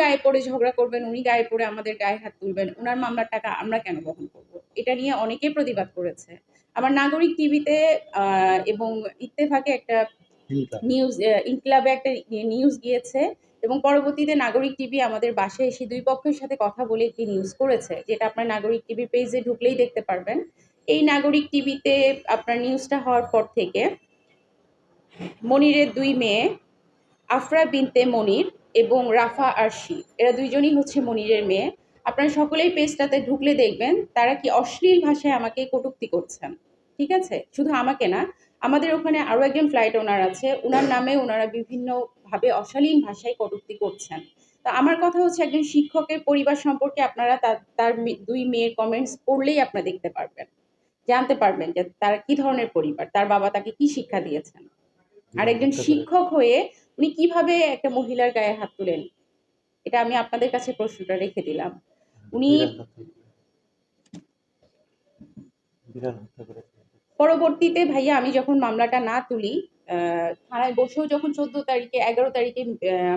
গায়ে পড়ে ঝগড়া করবেন উনি গায়ে পড়ে আমাদের গায়ে হাত তুলবেন ওনার মামলার টাকা আমরা কেন বহন করব? এটা নিয়ে অনেকেই প্রতিবাদ করেছে। আমার নাগরিক টিভিতে এবং ইত্তেফাকে একটা নিউজ ইনক্লাবে একটা নিউজ গিয়েছে এবং পরবর্তীতে নাগরিক টিভি আমাদের বাসায় এসে দুই পক্ষের সাথে কথা বলে একটি নিউজ করেছে যেটা আপনার নাগরিক টিভি পেজে ঢুকলেই দেখতে পারবেন। এই নাগরিক টিভিতে আপনার নিউজটা হওয়ার পর থেকে মনিরের দুই মেয়ে আফরা বিনতে মনির এবং রাফা আরশি এরা দুইজনই হচ্ছে মনিরের মেয়ে। আপনারা সকলেই পেজটাতে ঢুকলে দেখবেন তারা কি অশ্লীল ভাষায় আমাকে কটূক্তি করছেন। ঠিক আছে? শুধু আমাকে না আমাদের ওখানে আরও একজন ফ্লাইট ওনার আছে ওনার নামে ওনারা বিভিন্নভাবে অশালীন ভাষায় কটূক্তি করছেন। তো আমার কথা হচ্ছে একজন শিক্ষকের পরিবার সম্পর্কে আপনারা তার তার দুই মেয়ের কমেন্টস পড়লেই আপনারা দেখতে পারবেন। জানতে পারবেন যে তারা কি ধরনের পরিবার তার বাবা তাকে কি শিক্ষা দিয়েছেন। আর একজন শিক্ষক হয়ে উনি কীভাবে একটা মহিলার গায়ে হাত তুলেন? এটা আমি আপনাদের কাছে প্রশ্নটা রেখে দিলাম। উনি পরবর্তীতে ভাইয়া আমি যখন মামলাটা না তুলি আহ, থানায় বসেও যখন চোদ্দ তারিখে এগারো তারিখে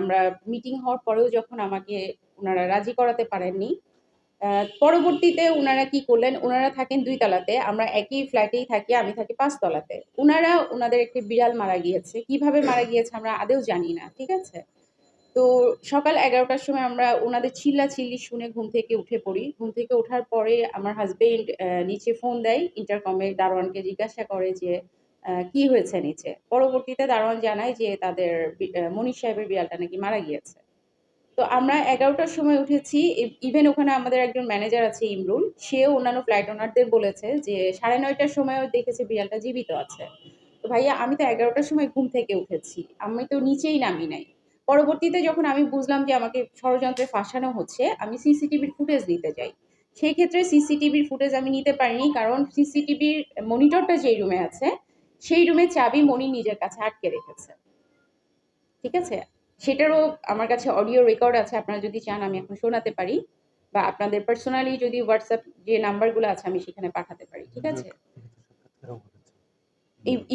আমরা মিটিং হওয়ার পরেও যখন আমাকে ওনারা রাজি করাতে পারেননি পরবর্তীতে ওনারা কি করলেন? ওনারা থাকেন দুই তলাতে। আমরা একই ফ্ল্যাটেই থাকি, আমি থাকি পাঁচ তলাতে। ওনারা ওনাদের একটি বিড়াল মারা গিয়েছে। কীভাবে মারা গিয়েছে আমরা আদেও জানি না, ঠিক আছে? তো সকাল এগারোটার সময় আমরা ওনাদের চিল্লা চিল্লি শুনে ঘুম থেকে উঠে পড়ি। ঘুম থেকে ওঠার পরে আমার হাজবেন্ড নিচে ফোন দেয়। ইন্টারকমে দারোয়ানকে জিজ্ঞাসা করে যে কি হয়েছে নিচে? পরবর্তীতে দারোয়ান জানায় যে তাদের মনীষ সাহেবের বিড়ালটা নাকি মারা গিয়েছে। তো আমরা এগারোটার সময় উঠেছি। ইভেন ওখানে আমাদের একজন ম্যানেজার আছে, ইমরুল। সেও অন্যান্য ফ্লাইট ওনারদের বলেছে যে, সাড়ে নয়টার সময়ও দেখেছে বিড়ালটা জীবিত আছে। তো ভাইয়া, আমি তো এগারোটার সময় ঘুম থেকে উঠেছি। আমি তো নিচেই নামি নাই। পরবর্তীতে যখন আমি বুঝলাম যে আমাকে ষড়যন্ত্রে ফাঁসানো হচ্ছে, আমি সিসিটিভির ফুটেজ নিতে যাই। সেই ক্ষেত্রে সিসিটিভির ফুটেজ আমি নিতে পারিনি কারণ সিসিটিভির মনিটরটা যেই রুমে আছে, সেই রুমে চাবি মনি নিজের কাছে আটকে রেখেছে। ঠিক আছে? সেটারও আমার কাছে অডিও রেকর্ড আছে আপনারা যদি চান আমি এখন শোনাতে পারি বা আপনাদের পার্সোনালি যদি হোয়াটসঅ্যাপ যে নাম্বারগুলো আছে আমি সেখানে পাঠাতে পারি ঠিক আছে?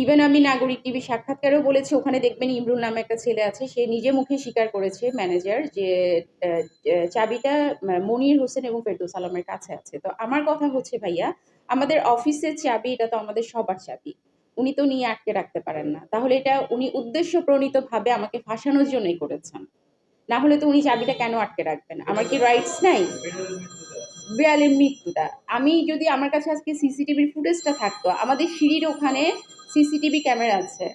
ইভেন আমি নাগরিক টিভি সাক্ষাৎকারেও বলেছি ওখানে দেখবেন ইমরুল নামে একটা ছেলে আছে সে নিজে মুখে স্বীকার করেছে ম্যানেজার যে চাবিটা মনির হোসেন এবং ফেরদৌস আলমের কাছে আছে। তো আমার কথা হচ্ছে ভাইয়া আমাদের অফিসের চাবি এটা তো আমাদের সবার চাবি। উনি তো নিয়ে আটকে রাখতে পারেন না। তাহলে এটা উনি উদ্দেশ্য প্রণীত ভাবে আমাকে ফাঁসানোর জন্যই করেছেন। না হলে তো উনি চাবিটা কেন আটকে রাখবেন? আমার কি রাইটস নাই? বিড়ালের মৃত্যুটা। আমি যদি আমার কাছে আজকে সিসিটিভির ফুটেজটা থাকতো, আমাদের সিঁড়ির ওখানে সিসিটিভি ক্যামেরা আছে।